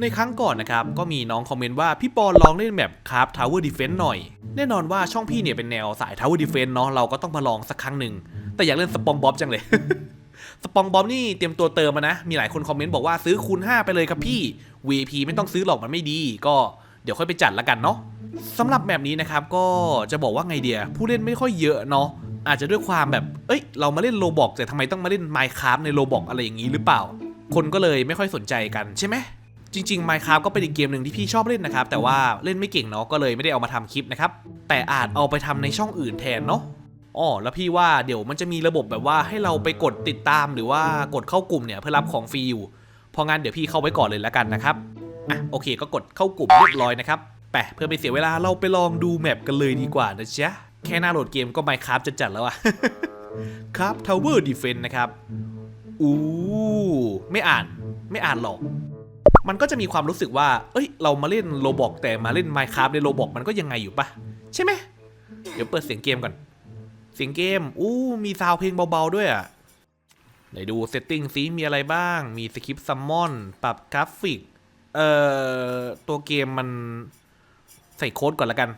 ในครั้งก่อนนะครับ ก็มีน้องคอมเมนต์ว่าพี่ปอนลองเล่นแบบคราฟทาวเวอร์ดีเฟนต์หน่อย แน่นอนว่าช่องพี่เนี่ยเป็นแนวสายทาวเวอร์ดีเฟนต์เนาะเราก็ต้องมาลองสักครั้งหนึ่ง แต่อยากเล่นสปองบ๊อบจังเลย สปองบ๊อบนี่เตรียมตัวเติมมานะ มีหลายคนคอมเมนต์บอกว่าซื้อคูณ5ไปเลยครับพี่ VP ไม่ต้องซื้อหรอกมันไม่ดี ก็เดี๋ยวค่อยไปจัดละกันเนาะสำหรับแบบนี้นะครับก็จะบอกว่าไงเดียผู้เล่นไม่ค่อยเยอะเนาะอาจจะด้วยความแบบ เอ้ย เรามาเล่นโลบอกแต่ทำไมต้องมาเล่น Minecraft ในโลบอกอะไรอย่างนี้หรือเปล่า คนก็เลยไม่ค่อยสนใจกันใช่ไหม จริงๆ Minecraft ก็เป็นอีกเกมหนึ่งที่พี่ชอบเล่นนะครับ แต่ว่าเล่นไม่เก่งเนาะก็เลยไม่ได้เอามาทำคลิปนะครับ แต่อาจเอาไปทำในช่องอื่นแทนเนาะอ๋อแล้วพี่ว่าเดี๋ยวมันจะมีระบบแบบว่าให้เราไปกดติดตามหรือว่ากดเข้ากลุ่มเนี่ยเพื่อรับของฟรีอยู่พราะงั้นเดี๋ยวพี่เข้าไว้ก่อนเลยแล้วกันนะครับอะโอเคก็กดเข้ากลุ่มเรียบร้อยนะครับไปเพื่อไม่เสียเวลาเราไปลองดูแมปกันเลยดีกว่านะจ๊ะแค่หน้าโหลดเกมก็ Minecraft จะจัดแล้วอะครับ Tower Defense นะครับอู้ไม่อ่านไม่อ่านหรอก มันก็จะมีความรู้สึกว่า เอ้ย เรามาเล่นโลบอกแต่มาเล่น Minecraft ในโลบอกมันก็ยังไงอยู่ปะใช่ไหม เดี๋ยวเปิดเสียงเกมก่อน เสียงเกม อู้ มีซาวเพลงเบาๆด้วยอะไหนดูเซตติ้งซิมีอะไรบ้าง มีสคริปต์ซัมมอน ปรับกราฟิก เอ่อ ตัวเกมมันใส่โค้ดก่อนละกัน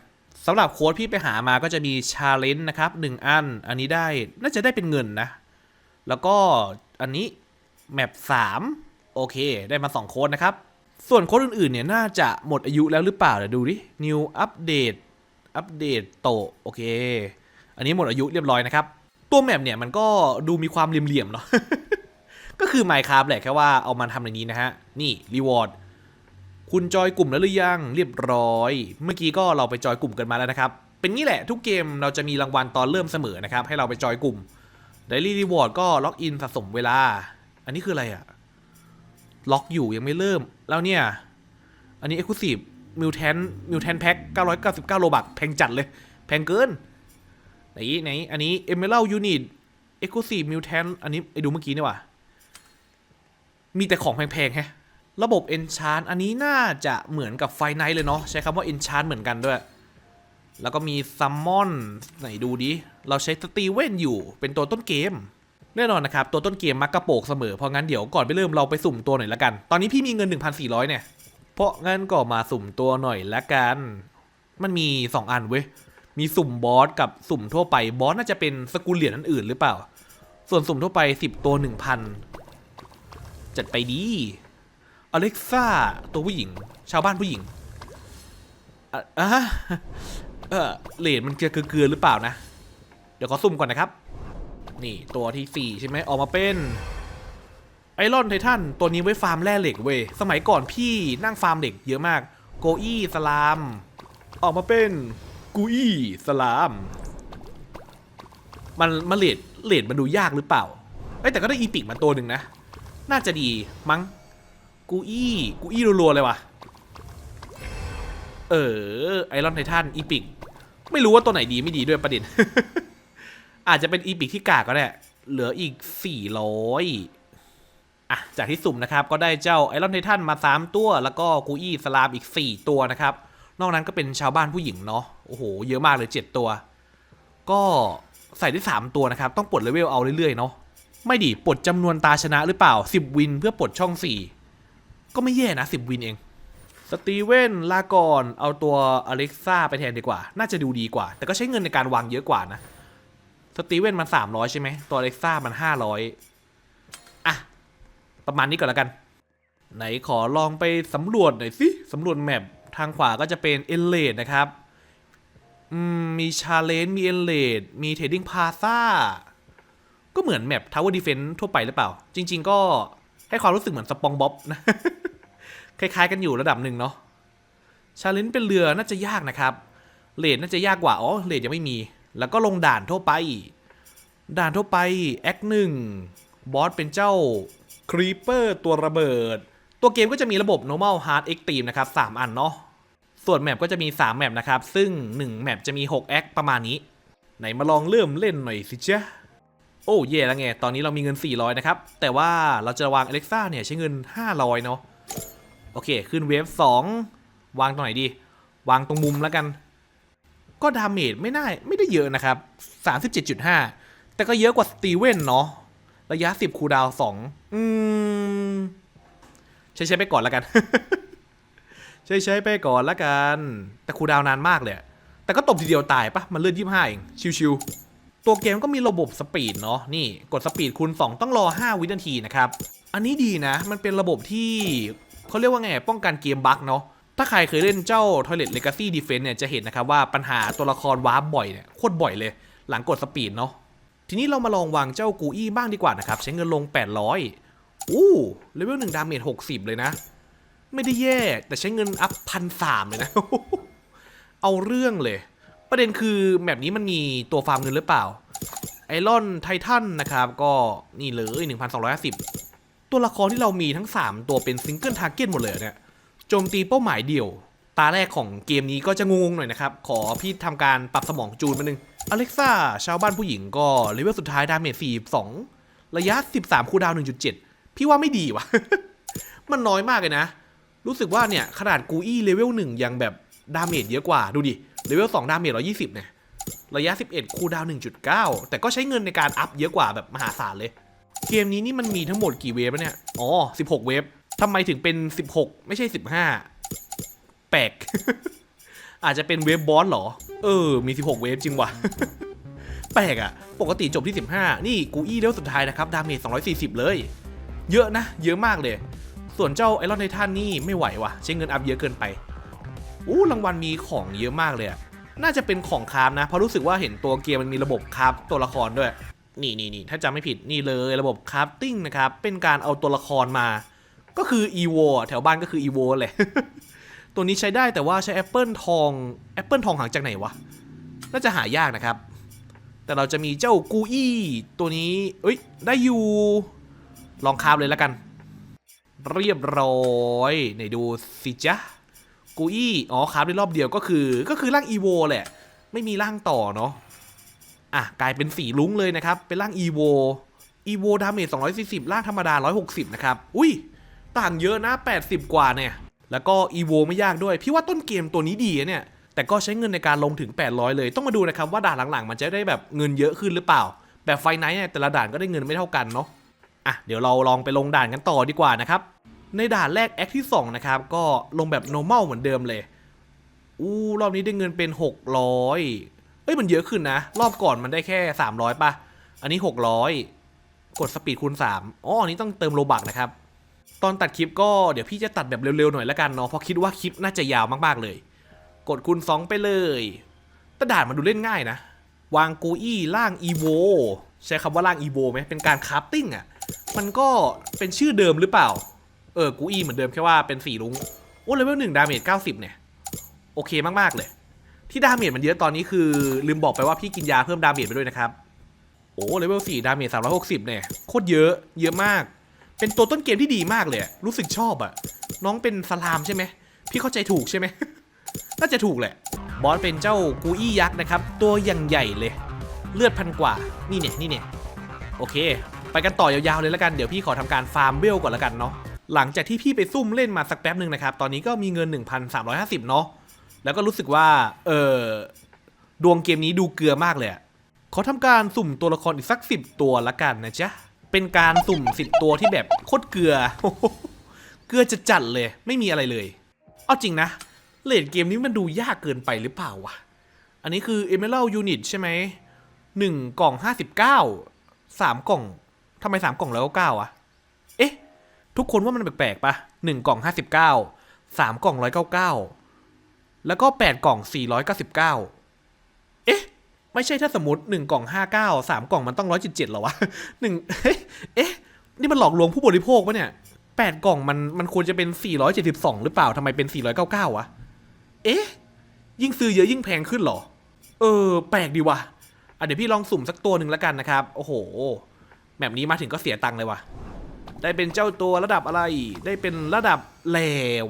สำหรับโค้ดพี่ไปหามาก็จะมีชาเลนจ์นะครับหนึ่งอัน อันนี้ได้น่าจะได้เป็นเงินนะ แล้วก็อันนี้แมป3 โอเค ได้มา 2 โค้ดนะครับ ส่วนโค้ดอื่นๆเนี่ยน่าจะหมดอายุแล้วหรือเปล่าเดี๋ยวดูดิ new update อัปเดตโตโอเค อันนี้หมดอายุเรียบร้อยนะครับ ตัวแมปเนี่ยมันก็ดูมีความเหลี่ยมๆเนาะก็คือ Minecraft แหละแค่ว่าเอามาทำในนี้นะฮะ นี่ reward คุณจอยกลุ่มแล้วหรือยังเรียบร้อย เมื่อกี้ก็เราไปจอยกลุ่มกันมาแล้วนะครับ เป็นงี้แหละทุกเกมเราจะมีรางวัลตอนเริ่มเสมอนะครับ ให้เราไปจอยกลุ่ม Daily Reward ก็ล็อกอินสะสมเวลา อันนี้คืออะไรอะ ล็อกอยู่ยังไม่เริ่ม แล้วเนี่ย อันนี้ Exclusive Mutant Mutant Pack 999 โลบักแพงจัดเลย แพงเกิน ไหนไหน อันนี้ Emerald Unit Exclusive Mutant อันนี้ไอ้ดูเมื่อกี้นี่ว่ะมีแต่ของแพงๆแฮะระบบ Enchant อันนี้น่าจะเหมือนกับไฟไนท์เลยเนาะใช้คำว่า Enchant เหมือนกันด้วย แล้วก็มีซัมมอนไหนดูดิ เราใช้สตีเวนอยู่เป็นตัวต้นเกม แน่นอนนะครับตัวต้นเกมมักกระโปกเสมอเพราะงั้นเดี๋ยวก่อนไปเริ่มเราไปสุ่มตัวหน่อยละกัน ตอนนี้พี่มีเงิน 1,400 เนี่ย เพราะงั้นก็มาสุ่มตัวหน่อยละกัน มันมี 2 อันเว้ย มีสุ่มบอสกับสุ่มทั่วไปบอสน่าจะเป็นสกุลเหรียญอันอื่นหรือเปล่า ส่วนสุ่มทั่วไป 10 ตัว 1,000 จัดไปดีอเล็กซ่าตัวผู้หญิง ชาวบ้านผู้หญิงอะอะเออเลดมันเกลือเกลือหรือเปล่านะ เดี๋ยวขอซุ่มก่อนนะครับ นี่ตัวที่ 4 ใช่ไหมออกมาเป็นไอรอนไททันตัวนี้ไว้ฟาร์มแร่เหล็กเว้ยสมัยก่อนพี่นั่งฟาร์มเหล็กเยอะมาก โกอี้สลาม ออกมาเป็นกูอี้สลาม มันมาเลดเลดมันดูยากหรือเปล่าเอ้ยแต่ก็ได้อีปิกมาตัวหนึ่งนะ น่าจะดีมั้งกูอี้กูอี้รัวๆเลยว่ะ เออไอรอนไททันอีพิกไม่รู้ว่าตัวไหนดีไม่ดีด้วยประเด็น อาจจะเป็นอีพิกที่กากก็ได้ เหลืออีก 400 อะ จากที่สุ่มนะครับ ก็ได้เจ้าไอรอนไททันมา 3 ตัว แล้วก็กูอี้สลามอีก 4 ตัวนะครับ นอกนั้นก็เป็นชาวบ้านผู้หญิงเนาะ โอ้โห เยอะมากเลย 7 ตัว ก็ใส่ได้ 3 ตัวนะครับ ต้องปลดเลเวลเอาเรื่อยๆเนาะ ไม่ดีปลดจำนวนตาชนะหรือเปล่า 10 วินเพื่อปลดช่อง 4 ก็ไม่แย่นะ 10 วินเองสตีเวนลากอนเอาตัวอเล็กซ่าไปแทนดีกว่า น่าจะดูดีกว่า แต่ก็ใช้เงินในการวางเยอะกว่านะ สตีเวนมัน300ใช่ไหมตัวอเล็กซ่ามัน500อะ ประมาณนี้ก่อนแล้วกัน ไหนขอลองไปสำรวจหน่อยสิสำรวจแมปทางขวาก็จะเป็นเอเลดนะครับมมีชาเลนจ์มีเอเลดมีเทดดิ้งพาซาก็เหมือนแมปทาวเวอร์ดีเฟนต์ทั่วไปหรือเปล่า จริง ๆ ก็ให้ความรู้สึกเหมือนสปองบ๊อบนะ คล้ายๆกันอยู่ระดับหนึ่งเนาะชาเลนจ์เป็นเรือน่าจะยากนะครับเลดน่าจะยากกว่า อ๋อเลดยังไม่มี แล้วก็ลงด่านทั่วไป ด่านทั่วไปแอคหนึ่งบอสเป็นเจ้าครีเปอร์ตัวระเบิด ตัวเกมก็จะมีระบบ normal hard extreme นะครับ 3 อันเนาะส่วนแมปก็จะมี 3 แมปนะครับ ซึ่ง 1 แมปจะมี 6 แอคประมาณนี้ ไหนมาลองเริ่มเล่นหน่อยสิจ๊ะโอ้เย่แล้วไง ตอนนี้เรามีเงิน 400 นะครับ แต่ว่าเราจะวาง Alexa เนี่ยใช้เงิน 500 เนาะ โอเค ขึ้นเวฟ 2 วางตรงไหนดี วางตรงมุมแล้วกัน ก็ดาเมจไม่น่าไม่ได้เยอะนะครับ 37.5 แต่ก็เยอะกว่าสตีเวนเนาะ ระยะ 10 คูดาว2อืม ใช้ใช้ไปก่อนแล้วกัน ใช้ใช้ไปก่อนและกัน แต่คูดาวนานมากเลย แต่ก็ตบทีเดียวตายปะมันเลื่อนยี่ห้าเองชิวๆ ตัวเกมก็มีระบบสปีดเนาะ นี่กดสปีดคูณ 2 ต้องรอ 5 วินาทีนะครับ อันนี้ดีนะ มันเป็นระบบที่เขาเรียกว่าไง ป้องกันเกมบั๊กเนาะ ถ้าใครเคยเล่นเจ้า Toilet Legacy Defense เนี่ยจะเห็นนะครับว่าปัญหาตัวละครวาร์ปบ่อยเนี่ยโคตรบ่อยเลย หลังกดสปีดเนาะทีนี้เรามาลองวางเจ้ากูอี้บ้างดีกว่านะครับ ใช้เงินลง 800อู้เลเวลหนึ่งดาเมจ60 เลยนะ ไม่ได้แย่ แต่ใช้เงินอัพพันสามเลยนะ เอาเรื่องเลย ประเด็นคือแมปนี้มันมีตัวฟาร์มเงินหรือเปล่า ไอรอนไททันนะครับก็นี่เลย 1,250 ตัวละครที่เรามีทั้ง 3 ตัวเป็นซิงเกิลทาร์เก็ตหมดเลยเหรอเนี่ย โจมตีเป้าหมายเดี่ยว ตาแรกของเกมนี้ก็จะงงๆหน่อยนะครับ ขอพี่ทำการปรับสมองจูนมานึงอเล็กซ่าชาวบ้านผู้หญิงก็เลเวลสุดท้ายดาเมจ42 ระยะ 13 คูดาวน์1.7 พี่ว่าไม่ดีวะ มันน้อยมากเลยนะ รู้สึกว่าเนี่ยขนาดกูอี้เลเวล1ยังแบบดาเมจเยอะกว่าดูดิ เลเวล2ดาเมจ120เนี่ยระยะ 11 คูดาวน์1.9 แต่ก็ใช้เงินในการอัพเยอะกว่าแบบมหาศาลเลย เกมนี้นี่มันมีทั้งหมดกี่เวฟเนี่ย อ๋อ 16 เวฟ ทำไมถึงเป็น 16 ไม่ใช่ 15 แปลก อาจจะเป็นเวฟบอสเหรอ เออ มี 16 เวฟจริงว่ะ แปลกอะปกติจบที่ 15 นี่กูอี้เลเวสุดท้ายนะครับ ดาเมจ 240 เลย เยอะนะ เยอะมากเลย ส่วนเจ้าไอรอนไททันนี่ไม่ไหวว่ะ ใช้เงินอัพเยอะเกินไป อู้รางวัลมีของเยอะมากเลยน่าจะเป็นของคราฟนะ เพราะรู้สึกว่าเห็นตัวเกมมันมีระบบคราฟตัวละครด้วย นี่นี่นี่ถ้าจำไม่ผิดนี่เลยระบบคราฟติ้งนะครับ เป็นการเอาตัวละครมา ก็คือ EVO อะแถวบ้านก็คือ EVO แหละ ตัวนี้ใช้ได้แต่ว่าใช้แอปเปิลทองแอปเปิลทองหางจากไหนวะ น่าจะหายากนะครับ แต่เราจะมีเจ้ากูอี้ตัวนี้ เอ้ย ได้อยู่ ลองคาฟเลยแล้วกัน เรียบร้อยไหนดูสิจ๊ะกูอี้อ๋อคาฟได้รอบเดียวก็คือ ก็คือร่างอีโวแหละ ไม่มีร่างต่อเนาะอะกลายเป็นสีลุ้งเลยนะครับ เป็นร่างอีโวอีโวดาเมจ240 ร่างธรรมดา 160 นะครับ อุ้ย ต่างเยอะนะ 80 กว่าเนี่ย แล้วก็อีโวไม่ยากด้วย พี่ว่าต้นเกมตัวนี้ดีนะเนี่ย แต่ก็ใช้เงินในการลงถึง 800 เลย ต้องมาดูนะครับว่าด่านหลังๆ มันจะได้แบบเงินเยอะขึ้นหรือเปล่า แบบไฟไนท์เนี่ยแต่ละด่านก็ได้เงินไม่เท่ากันเนาะ อะเดี๋ยวเราลองไปลงด่านกันต่อดีกว่านะครับ ในด่านแรกแอคที่2นะครับก็ลงแบบ normal เหมือนเดิมเลย อู้รอบนี้ได้เงินเป็น 600เอ้ยมันเยอะขึ้นนะ รอบก่อนมันได้แค่ 300ป่ะ อันนี้ 600 กดสปีดคูณ3อ๋ออันนี้ต้องเติมโลบักนะครับ อนตัดคลิปก็เดี๋ยวพี่จะตัดแบบเร็วๆหน่อยละกันเนาะเพราะคิดว่าคลิปน่าจะยาวมากๆเลย กดคูณ2ไปเลยต่ด่านมันดูเล่นง่ายนะ วางกูอี้ล่างอีโวใช้คำว่าล่างอีโวไหมเป็นการคราฟติ้งอะ มันก็เป็นชื่อเดิมหรือเปล่า เออกูอี้เหมือนเดิมแค่ว่าเป็นสีลุงโอ้เลเวลหนึ่งดาเมจเก้าสิบเนี่ย โอเคมากๆเลย ที่ดาเมจมันเยอะตอนนี้คือ ลืมบอกไปว่าพี่กินยาเพิ่มดาเมจไปด้วยนะครับ โอ้เลเวลสี่ดาเมจสามร้อยหกสิบเนี่ยโคตรเยอะเยอะมาก เป็นตัวต้นเกมที่ดีมากเลยอะรู้สึกชอบอะน้องเป็นสลามใช่ไหมพี่เข้าใจถูกใช่ไหมน่าจะถูกแหละ บอสเป็นเจ้ากูอี้ยักษ์นะครับ ตัวอย่างใหญ่เลย เลือดพันกว่า นี่เนี่ยนี่เนี่ยโอเค ไปกันต่อยาวๆเลยแล้วกัน เดี๋ยวพี่ขอทำการฟาร์มเวลก่อนแล้วกันเนาะ หลังจากที่พี่ไปซุ่มเล่นมาสักแป๊บหนึ่งนะครับ ตอนนี้ก็มีเงิน 1,350 เนาะ แล้วก็รู้สึกว่า เออดวงเกมนี้ดูเกลือมากเลยขอทำการสุ่มตัวละครอีกสัก 10 ตัวละกันนะจ๊ะ เป็นการสุ่ม10ตัวที่แบบโคตรเกลือ เกลือจะจัดเลย ไม่มีอะไรเลย เอาจริงนะเลดเกมนี้มันดูยากเกินไปหรือเปล่าวะ อันนี้คือ Emerald Unit ใช่ไหมหนึ่งกล่อง59สามกล่องทำไมสามกล่องแล้วก็เก้าอะเอ๊ะ ทุกคนว่ามันแปลกๆปะหนึ่งกล่อง59สามกล่อง199แล้วก็8กล่อง499เอ๊ะ ไม่ใช่ถ้าสมมติ1กล่อง 59 3 กล่องมันต้อง 177เหรอวะหนึ่งเอ๊ะ นี่มันหลอกลวงผู้บริโภคปะเนี่ย 8 กล่องมันมันควรจะเป็น 472 หรือเปล่าทำไมเป็น 499 วะ เอ๊ะ ยิ่งซื้อเยอะยิ่งแพงขึ้นหรอ เออ แปลกดีว่ะอะเดี๋ยวพี่ลองสุ่มสักตัวหนึ่งแล้วกันนะครับ โอ้โห แบบนี้มาถึงก็เสียตังค์เลยว่ะได้เป็นเจ้าตัวระดับอะไร ได้เป็นระดับแล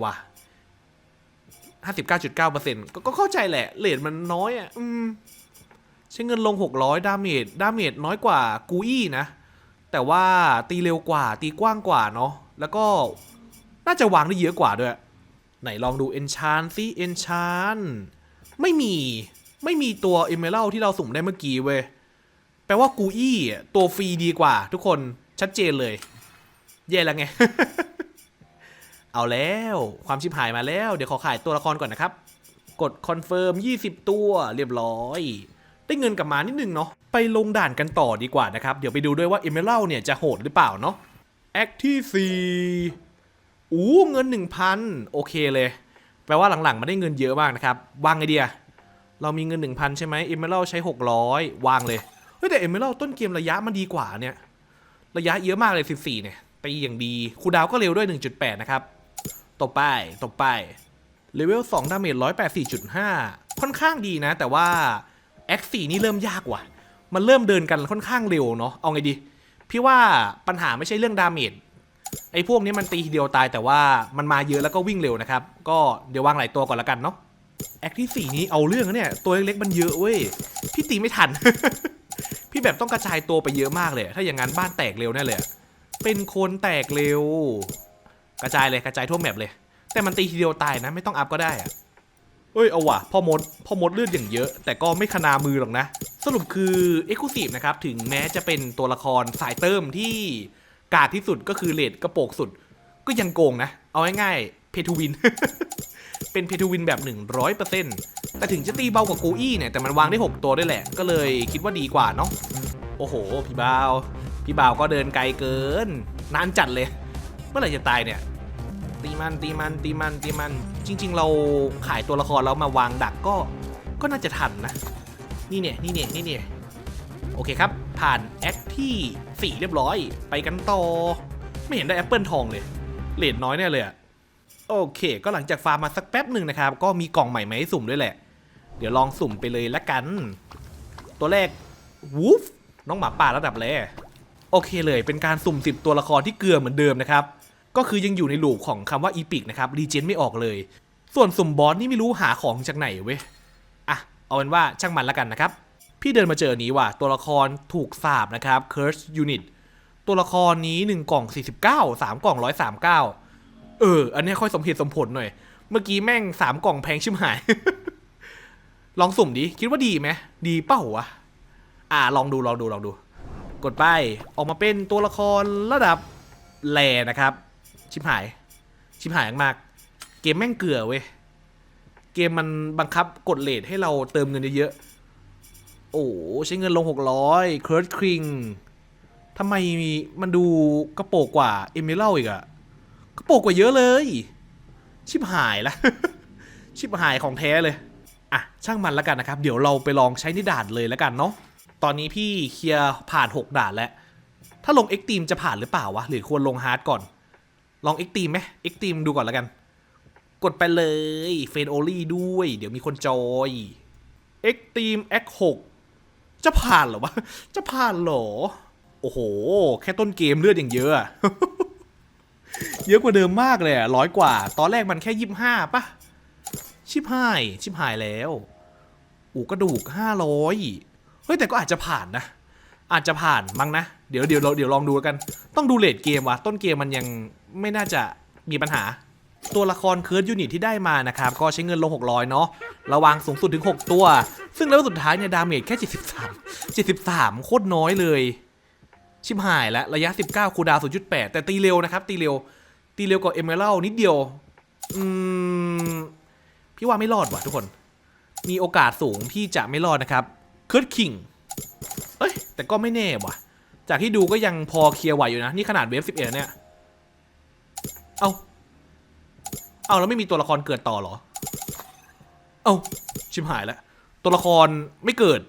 ว่ะ59.9%ก็ก็เข้าใจแหละเลทมันน้อยอะ อืม ใช้เงินลง 600 ดาเมจดาเมจน้อยกว่ากูอี้นะ แต่ว่าตีเร็วกว่าตีกว้างกว่าเนาะแล้วก็น่าจะวางได้เยอะกว่าด้วย ไหนลองดู Enchant ซิ Enchant ไม่มีไม่มีตัว Emerald ที่เราสุ่มได้เมื่อกี้เว้ยแปลว่ากูอี้ตัวฟรีดีกว่า ทุกคนชัดเจนเลยแย่แล้วไง เอาแล้วความชิบหายมาแล้ว เดี๋ยวขอขายตัวละครก่อนนะครับ กดคอนเฟิร์ม 20 ตัวเรียบร้อย ได้เงินกลับมานิดนึงเนาะไปลงด่านกันต่อดีกว่านะครับ เดี๋ยวไปดูด้วยว่าเอเม a l เนี่ยจะโหดหรือเปล่าเนาะแอคที่4อู้เงิน 1,000 โอเคเลย แปลว่าหลังๆมาได้เงินเยอะมากนะครับวางไอเดีย เรามีเงิน 1,000 ใช่ไหมเอเม a l ใช้ 600 วางเลยเฮ้ยแต่เอเม a l ต้นเกมระยะมันดีกว่าเนี่ย ระยะเยอะมากเลย 14 เนี่ยตีอย่างดีคูดาวก็เร็วด้วย 1.8 นะครับตบไปตบไปเลเวล2ดาเมจ184.5 ค่อนข้างดีนะ แต่ว่า X4 นี่เริ่มยากว่ะ มันเริ่มเดินกันค่อนข้างเร็วเนาะ เอาไงดี พี่ว่าปัญหาไม่ใช่เรื่องดาเมจ ไอ้พวกนี้มันตีทีเดียวตายแต่ว่ามันมาเยอะแล้วก็วิ่งเร็วนะครับ ก็เดี๋ยววางหลายตัวก่อนละกันเนาะ แอคที่สี่นี้เอาเรื่องนะเนี่ย ตัวเล็กๆมันเยอะเว้ย พี่ตีไม่ทัน พี่แบบต้องกระจายตัวไปเยอะมากเลย ถ้าอย่างนั้นบ้านแตกเร็วแน่เลย เป็นคนแตกเร็ว กระจายเลยกระจายทั่วแมปเลย แต่มันตีทีเดียวตายนะ ไม่ต้องอัพก็ได้อะ เอ้ยเอาว่ะพ่อมดพ่อมดเลือดอย่างเยอะ แต่ก็ไม่ขนามือหรอกนะ สรุปคือเอ็กซ์คลูซีฟนะครับ ถึงแม้จะเป็นตัวละครสายเติมที่กาดที่สุดก็คือเลดกระโปกสุด ก็ยังโกงนะ เอาง่ายๆเพทูวิน เป็นเพทูวินแบบ 100%แต่ถึงจะตีเบากว่ากูอี้เนี่ย แต่มันวางได้ 6 ตัวได้แหละ ก็เลยคิดว่าดีกว่าเนาะโอ้โห พี่บ่าว พี่บ่าวก็เดินไกลเกินนานจัดเลย เมื่อไหร่จะตายเนี่ยตีมันตีมันตีมันตีมัน จริง ๆ เราขายตัวละครแล้วมาวางดักก็ก็น่าจะทันนะ นี่เนี่ยนี่เนี่ยนี่เนี่ยโอเคครับ ผ่านแอคที่ 4 เรียบร้อย ไปกันต่อ ไม่เห็นได้แอปเปิลทองเลยเลทน้อยแน่เลยอะโอเค ก็หลังจากฟาร์มมาสักแป๊บหนึ่งนะครับ ก็มีกล่องใหม่มาให้สุ่มด้วยแหละ เดี๋ยวลองสุ่มไปเลยละกัน ตัวแรกวูฟน้องหมาป่าระดับแรกโอเคเลยเป็นการสุ่ม10ตัวละครที่เกลือเหมือนเดิมนะครับ ก็คือยังอยู่ในลูปของคำว่าอีพิกนะครับรีเจนไม่ออกเลย ส่วนสุ่มบอสนี่ไม่รู้หาของจากไหนเว้ยอะเอาเป็นว่าช่างมันละกันนะครับ พี่เดินมาเจอนนี้ว่ะตัวละครถูกสาบนะครับ Curse Unit ตัวละครนี้ 1 กล่อง 49 3 กล่อง 139 เออ อันนี้ค่อยสมเหตุสมผลหน่อย เมื่อกี้แม่ง 3 กล่องแพงชิมหาย ลองสุ่มดิ คิดว่าดีไหมดีเป้าวะอ่า ลองดู ลองดู ลองดู กดไป ออกมาเป็นตัวละครระดับแลนะครับ ชิบหาย ชิบหายมาก เกมแม่งเกลือเว้ย เกมมันบังคับกดเลทให้เราเติมเงินเยอะๆ โอ้ใช้เงินลง 600เคิร์ดคริงทำไมมันดูกระโปกกว่าเอเม a l อีกอะกระโปกกว่าเยอะเลย ชิบหายละ ชิบหายของแท้เลย อะ ช่างมันแล้วกันนะครับ เดี๋ยวเราไปลองใช้ในด่านเลยแล้วกันเนาะ ตอนนี้พี่เคลียร์ผ่าน 6 ด่านแล้ว ถ้าลง X Team จะผ่านหรือเปล่าวะ หรือควรลงฮาร์ดก่อน ลอง X Team ไหม X Team ดูก่อนแล้วกัน กดไปเลยเฟนโอลี่ด้วย เดี๋ยวมีคนจอย X Team X 6จะผ่านหรอวะ จะผ่านหรอ โอ้โห แค่ต้นเกมเลือดอย่างเยอะ เยอะกว่าเดิมมากเลยอะร้อยกว่า ตอนแรกมันแค่ยี่ห้าปะชิบหาย ชิบหายแล้วอูกระดูกห้าร้อยเฮ้ยแต่ก็อาจจะผ่านนะ อาจจะผ่านมั้งนะ เดี๋ยวเดี๋ยวเราเดี๋ยวลองดูกัน ต้องดูเลทเกมว่ะ ต้นเกมมันยัง ไม่น่าจะมีปัญหา ตัวละครเคิร์ดยูนิตที่ได้มานะครับ ก็ใช้เงินลง 600 เนาะระวางสูงสุดถึง 6 ตัว ซึ่งแล้วสุดท้ายเนี่ยดาเมจแค่ 73 73 โคตรน้อยเลย ชิบหายแล้วระยะ 19 คูดาว 0.8 แต่ตีเร็วนะครับ ตีเร็ว ตีเร็วกว่าเอเม a l นิดเดียว อืม พี่ว่าไม่รอดว่ะทุกคน มีโอกาสสูงที่จะไม่รอดนะครับเคิร์ดคิงเอ้ยแต่ก็ไม่แน่ว่ะ จากที่ดูก็ยังพอเคลียร์ไหวอยู่นะ นี่ขนาดเวฟ11เนี่ย เอาเอาแล้วไม่มีตัวละครเกิดต่อเหรอ เอาชิมหายแล้ว ตัวละครไม่เกิด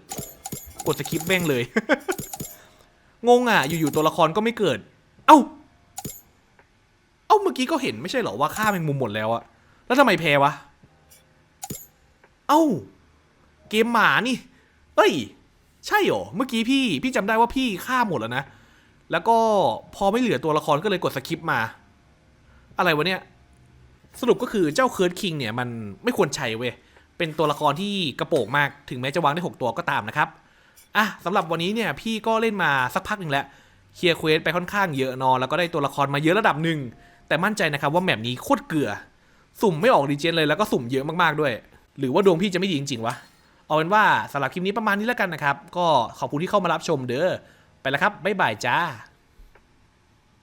กดสคิปแม่งเลย งงอะ อยู่ๆตัวละครก็ไม่เกิด เอ้า เอ้าเมื่อกี้ก็เห็นไม่ใช่เหรอว่าฆ่าแมงมุมหมดแล้วอะแล้วทำไมแพ้วะ เอ้า เกมหมานี่เอ้ย ใช่เหรอ เมื่อกี้พี่ พี่จำได้ว่าพี่ฆ่าหมดแล้วนะ แล้วก็พอไม่เหลือตัวละครก็เลยกดสคิปมา อะไรวะเนี่ย สรุปก็คือเจ้าเคิร์ดคิงเนี่ยมันไม่ควรใช้เว้ย เป็นตัวละครที่กระโปงมากถึงแม้จะวางได้ 6 ตัวก็ตามนะครับ อะสำหรับวันนี้เนี่ยพี่ก็เล่นมาสักพักหนึ่งแล้วเคลียร์เควสไปค่อนข้างเยอะนอะแล้วก็ได้ตัวละครมาเยอะระดับหนึ่ง แต่มั่นใจนะครับว่าแมปนี้โคตรเกลือ สุ่มไม่ออกดีเจนเลยแล้วก็สุ่มเยอะมากๆด้วย หรือว่าดวงพี่จะไม่ดีจริงๆวะเอาเป็นว่าสำหรับคลิปนี้ประมาณนี้แล้วกันนะครับ ก็ขอบคุณที่เข้ามารับชมเด้อไปแล้วครับบ๊ายบายจ้า